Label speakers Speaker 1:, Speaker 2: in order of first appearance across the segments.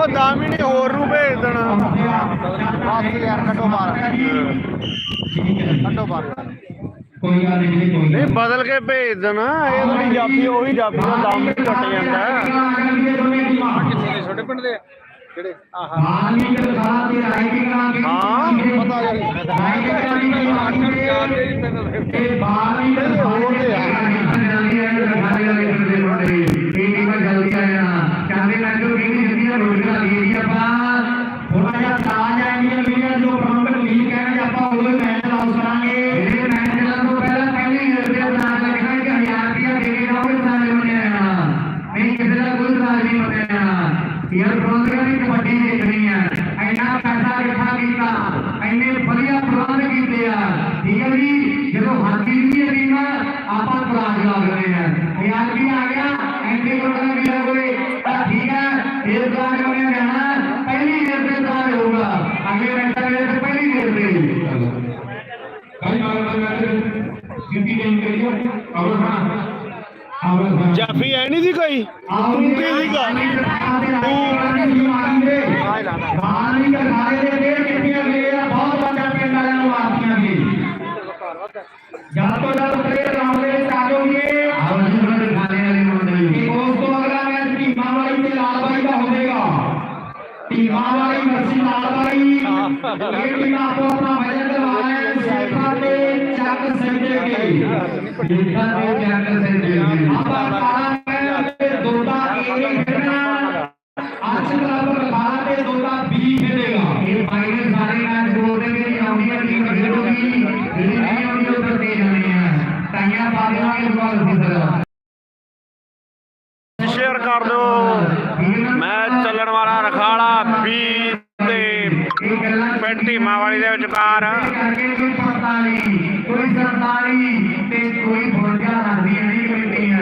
Speaker 1: ਉਹ ਦਾਮੀ ਨੇ ਹੋਰ ਨੂੰ ਭੇਜ ਦੇਣਾ।
Speaker 2: ਬਸ ਯਾਰ ਕੱਟੋ ਬਾਹਰ। ਕੱਟੋ ਬਾਹਰ।
Speaker 3: ਕੋਈ ਗੱਲ ਨਹੀਂ ਕੋਈ
Speaker 1: ਨਹੀਂ ਬਦਲ ਕੇ ਭੇਜ ਦੇਣਾ। ਇਹ ਥੋੜੀ ਜਾਪੀ ਉਹੀ ਜਾਪੀ ਦਾ ਦਮ ਵੀ ਟੁੱਟ ਜਾਂਦਾ
Speaker 2: ਕਿੱਥੇ ਛੋਟੇ ਪਿੰਡ ਦੇ? ਕਿਹੜੇ? ਆਹ।
Speaker 3: ਮਾਨੀ ਕਰ ਸਾਰਾ ਤੇ ਰਾਈਟਿੰਗ ਕਰਾਂਗੇ
Speaker 1: ਹਾਂ,
Speaker 2: ਪਤਾ ਯਾਰ
Speaker 3: ਰਾਈਟਿੰਗ ਕਰਾਂਗੇ ਤੇ ਬਾਣੀ ਦੇ ਹੋਰ ਦੇ ਜਲਦੀ ਆ ਜਾਣਾ ਕਹਿੰਦੇ ਮੈਨੂੰ ਕਿਹੜੀ ਜਲਦੀ ਰੋਜ਼ਗਾਰ ਦੀ ਜੀ ਆਪਾਂ ਥੋੜਾ ਜਿਹਾ ਤਾਜ ਆਈਆਂ ਵੀਡੀਓ ਜੋ ਪ੍ਰਮੁੱਖ ਲੀਡ ਕਹਿਣਗੇ ਆਪਾਂ ਉਹਦੇ ਮੈਚ ਲਾਉ ਕਰਾਂਗੇ ਇਹ ਮੈਚ ਚੱਲਣ ਤੋਂ ਪਹਿਲਾਂ ਪਹਿਲੀ ਰੁਪਏ ਬਣਾ ਕੇ ਲਿਖਣਾ ਕਿ 1000 ਰੁਪਏ ਦੇ ਕੇ ਜਾਓਗੇ ਸਾਰੇ ਬਣੇ ਆਣਾ ਨਹੀਂ ਕਿਸੇ ਦਾ ਕੋਈ ਰਾਜ ਨਹੀਂ ਬਣੇ ਆਣਾ ਯਾਰ ਪ੍ਰਬੰਧਕਾਂ ਦੀ ਕਬੱਡੀ ਦੇਖਣੀ ਆ। ਇੰਨਾ ਪੈਸਾ ਇਕੱਠਾ ਕੀਤਾ, ਇੰਨੇ ਵਧੀਆ ਪ੍ਰਬੰਧ ਕੀਤੇ ਆ। ਠੀਕ ਹੈ ਜੀ, ਜਦੋਂ ਹਾਥੀ ਦੀ ਟੀਮ ਆਪਾਂ ਪ੍ਰਾਜ ਲਾ ਰਹੇ ਆ। ਯਾਰ ਵੀ ਆ ਗਿਆ ਐਂਟੀ ਕੋਟਾ ਵੀ ਆ ਕੋਈ ਤਾਂ ਠੀਕ ਹੈ ਇਹ ਪ੍ਰਾਜ ਹੋਣੇ ਰਹਿਣਾ ਪਹਿਲੀ ਗੇਰ ਤੇ ਪ੍ਰਾਜ ਹੋਊਗਾ ਅਗਲੇ ਮੈਚ ਦੇ ਵਿੱਚ ਪਹਿਲੀ ਗੇਰ ਤੇ ਕਾਈ ਬਾਰ ਬਾਰ ਮੈਚ ਕਿੰਨੀ ਟਾਈਮ ਕਰੀਏ ਅਵਰ ਹਾਂ ਅਵਰ ਹਾਂ
Speaker 1: ਜਾਫੀ ਐ ਨਹੀਂ ਸੀ ਕੋਈ? ਤੂੰ ਕੀ ਸੀਗਾ
Speaker 3: ਪਾਣੀ ਦਾ ਖਾਏ ਦੇ ਦੇ ਕਿੰਨੀਆਂ ਗਏ? ਆ ਬਹੁਤ ਵੱਡਾ ਪਿੰਡ ਵਾਲਿਆਂ ਨੂੰ ਆਪੀਆਂ ਵੀ। ਜਦ ਤੋਂ ਜਦ ਪਲੇਅਰ ਗਰਾਊਂਡ ਦੇ ਵਿੱਚ ਆ ਜਾਓਗੇ ਆਵਾਜ਼ ਨਾਲ ਖਾਣੇ ਵਾਲੇ ਮੁੰਡੇ ਕਿ ਉਸ ਤੋਂ ਅਗਲਾ ਮੈਚ ਟੀਮਾਂ ਵਾਲੀ ਤੇ ਲਾਲ ਬਾਈ ਦਾ ਹੋਵੇਗਾ। ਟੀਮਾਂ ਵਾਲੀ ਮਰਸੀ ਲਾਲ ਬਾਈ ਇਹ ਟੀਮਾਂ ਆਪੋ ਆਪਣਾ ਵਜਨ ਦਿਵਾਣਾ ਹੈ ਸੇਖਾਂ ਤੇ ਚੱਕ ਸੰਜੇਗੇ ਸੇਖਾਂ ਤੇ ਚੱਕ ਸੰਜੇਗੇ ਆਪਾਂ ਕਰਾਂਗੇ ਤੇ ਦੋਦਾ ਏ ਖੇਡਣਾ। ਅੱਜ ਬਰਾਬਰ ਬਾਹਰ ਤੇ ਦੋਦਾ ਬੀ ਖੇਡੇਗਾ। ਇਹ ਫਾਈਨਲ ਸਾਰੇ ਮੈਚ ਬੋਲਦੇ ਮੇਰੀ ਆਉਂਦੀ ਹੈ ਟੀਮ ਖੇਡੂਗੀ। ਜਿਹੜੀ ਨਹੀਂ ਆਉਂਦੀ ਉਹ ਤੇ ਦੇ ਜਾਣੀ ਹੈ ਤਾਈਆਂ ਪਾ ਦੇਵਾਂਗੇ ਦੁਬਾਰਾ ਸੀ ਸਰ
Speaker 1: ਸ਼ੇਅਰ ਪਿੰਡ ਢੀਮਾ ਦੇ ਵਿਚਕਾਰ
Speaker 3: ਕੋਈ ਪਤਾ ਕੋਈ ਸਰਦਾਰੀ ਤੇ ਕੋਈ ਫੌਜਾਂ ਲੱਗਦੀਆਂ ਨਹੀਂ ਕਮੇਟੀਆਂ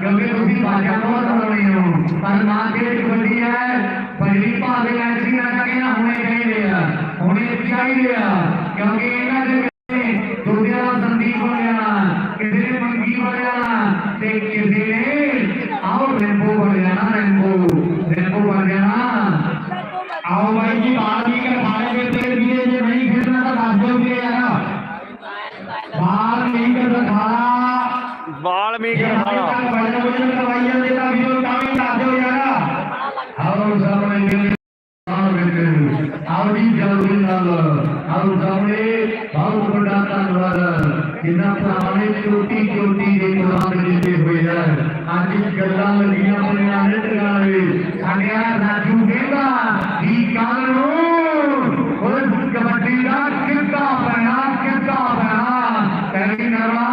Speaker 3: ਕਿਉਂਕਿ ਤੁਸੀਂ ਬਾਜਾ ਬਹੁਤ ਲਾਉਣੇ ਹੋ ਪਰ ਨਾ ਜਿਹੜੇ ਕਬੱਡੀ ਹੈ ਪਹਿਲੀ ਭਾਵੇਂ ਮੈਚ ਨਾ ਕਹਿੰਦਾ ਹੋਣੇ ਚਾਹੀਦੇ ਆ ਹੋਣੇ ਚਾਹੀਦੇ ਆ ਕਿਉਂਕਿ ਇਹਨਾਂ ਦੇ ਵਿੱਚ ਦਾ ਸੰਦੀਪ ਹੋ ਜਾਣਾ ਕਿਸੇ ਨੇ ਮੰਗੀ ਹੋ ਜਾਣਾ ਤੇ ਕਿਸੇ ਨੇ ਆਓ ਰੈਂਬੋ ਬਣ ਜਾਣਾ ਰੈਂਬੋ। ਜਲਦੀ ਨਾਲ। ਸਾਹਮਣੇ। ਬਹੁਤ ਵੱਡਾ ਧੰਨਵਾਦ। ਜਿਨ੍ਹਾਂ ਦੇ ਹੋਏ ਹਨ ਅੱਜ ਗੱਲਾਂ ਲੱਗੀਆਂ ਹੋਈਆਂ ਨੇ ਸਾਡਿਆ ਰਾਜੂ ਕਹਿੰਦਾ ਕੀ ਕੱਲ ਨੂੰ ਉਸ ਕਬੱਡੀ ਦਾ ਕਿੱਦਾਂ ਪੈਣਾ ਕਿੱਦਾਂ ਪੈਣਾ ਪਹਿਲੀ ਨਰਵਾ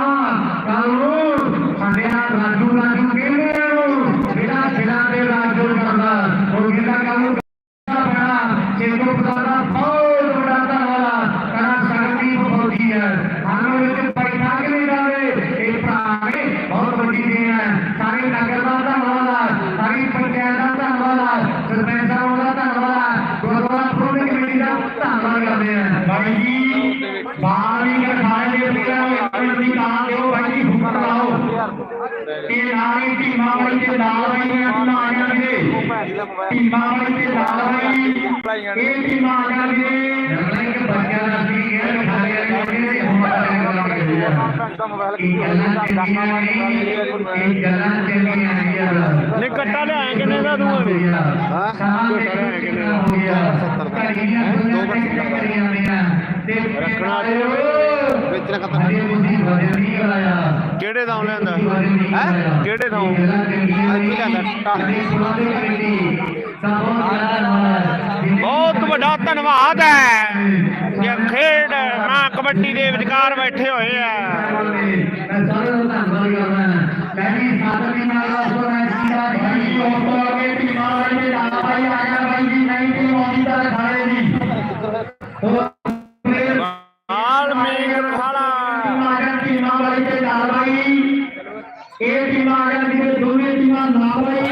Speaker 3: ਕੱਲ ਨੂੰ ਸਾਡਿਆ ਰਾਜੂ ਰਾਜੂ ਕਹਿੰਦੇ ਨੂੰ ਜਿਹੜਾ ਜਿਹੜਾ ਤੇ ਰਾਜੂ ਕਰਦਾ ਉਹ ਕਹਿੰਦਾ ਕੱਲ ਨੂੰ ਪੈਣਾ ਕਿ ਉਹ ਪਤਾ ਬਹੁਤ ਵੱਡਾ ਧੰਨਵਾਦ ਕਰਾਂ ਸੰਗਦੀਪ ਫੌਜੀ ਹੈ ਸਾਨੂੰ ਵਿੱਚ ਬੈਠਾ ਕੇ ਨਹੀਂ ਜਾਵੇ ਇਹ ਭਰਾ ਨੇ ਬਹੁਤ ਵੱਡੀ ਦੇਣ ਹੈ ਸਾਰੇ ਨਗਰ ਦਾ ਧੰਨਵਾਦ ਸਾਰੀ ਪੰਚਾਇਤ ਦਾ ਧੰਨਵਾਦ ਸਰਪੰਚ ਸਾਹਿਬ ਦਾ ਧੰਨਵਾਦ ਗੁਰਦੁਆਰਾ ਪ੍ਰਬੰਧਕ ਕਮੇਟੀ ਦਾ ਧੰਨਵਾਦ ਕਰਦੇ ਹਾਂ ਬਾਈ ਜੀ ਬਾਣੀ ਕਰ ਖਾਏ ਦੇ ਪਿਆ ਪਿੰਡ ਦੀ ਕਾਂ ਦਿਓ ਬਾਈ ਜੀ ਹੁਕਮ ਲਾਓ ਤੇ ਨਾਲੀ ਟੀਮਾਂ ਵਾਲੀ ਤੇ ਨਾਲ ਵਾਲੀ ਦੀਆਂ ਟੀਮਾਂ ਆ ਜਾਣਗੇ ਟੀਮਾਂ ਵਾਲੀ ਤੇ ਨਾਲ ਵਾਲੀ ਇਹ ਟੀਮਾਂ ਆ ਜਾਣਗੇ ਜਰਨਲ ਕੇ ਬੱਚਿਆਂ ਦਾ ਸੀ ਇਹ ਖਾਲੇ ਵਾਲੇ ਜਿਹੜੇ ਹੁਣ ਇਹ ਗੱਲਾਂ ਚੰਗੀਆਂ ਨਹੀਂ
Speaker 1: ਕੱਟਾ ਲਿਆਏ ਕਿੰਨੇ ਦਾ ਤੂੰ ਅਭੀ?
Speaker 3: ਹਾਂ ਕੱਟਾ ਲਿਆਏ ਕਿੰਨੇ ਦਾ 70 ਦਾ ਦੋ ਬੱਚੇ ਰੱਖਣਾ
Speaker 2: ਵੇਚਣਾ ਖਤਮ
Speaker 1: ਕਿਹੜੇ ਦਾ ਲਿਆਂਦਾ
Speaker 3: ਹੈ
Speaker 1: ਕਿਹੜੇ ਥਾਂ? ਬਹੁਤ ਵੱਡਾ ਧੰਨਵਾਦ ਹੈ ਕਿ ਖੇਡ ਮਾਂ ਕਬੱਡੀ ਦੇ ਵਿਚਕਾਰ ਬੈਠੇ ਹੋਏ ਆ।
Speaker 3: ਮੈਂ ਸਾਰਿਆਂ ਦਾ ਧੰਨਵਾਦ ਕਰਦਾ ਪਹਿਲੀ ਸਾਥ ਦੀ ਨਾਲ ਆਸੋ ਮੈਂ ਸੀਦਾ ਭਾਈ ਉਸ ਤੋਂ ਅੱਗੇ ਟੀਮਾਂ ਵਾਲੇ ਦੇ ਨਾਲ ਭਾਈ ਆ ਗਿਆ ਭਾਈ ਜੀ ਨਹੀਂ ਟੀਮ ਆਉਂਦੀ ਤਾਂ ਖਾਏ ਜੀ
Speaker 1: ਵਾਲਮੀਕ ਰਖਾਲਾ।
Speaker 3: ਟੀਮਾਂ ਆ ਟੀਮਾਂ ਵਾਲੇ ਦੇ ਨਾਲ ਭਾਈ ਇਹ ਟੀਮਾਂ ਆ ਜਾਂਦੀ ਦੋਵੇਂ ਟੀਮਾਂ ਨਾਲ ਭਾਈ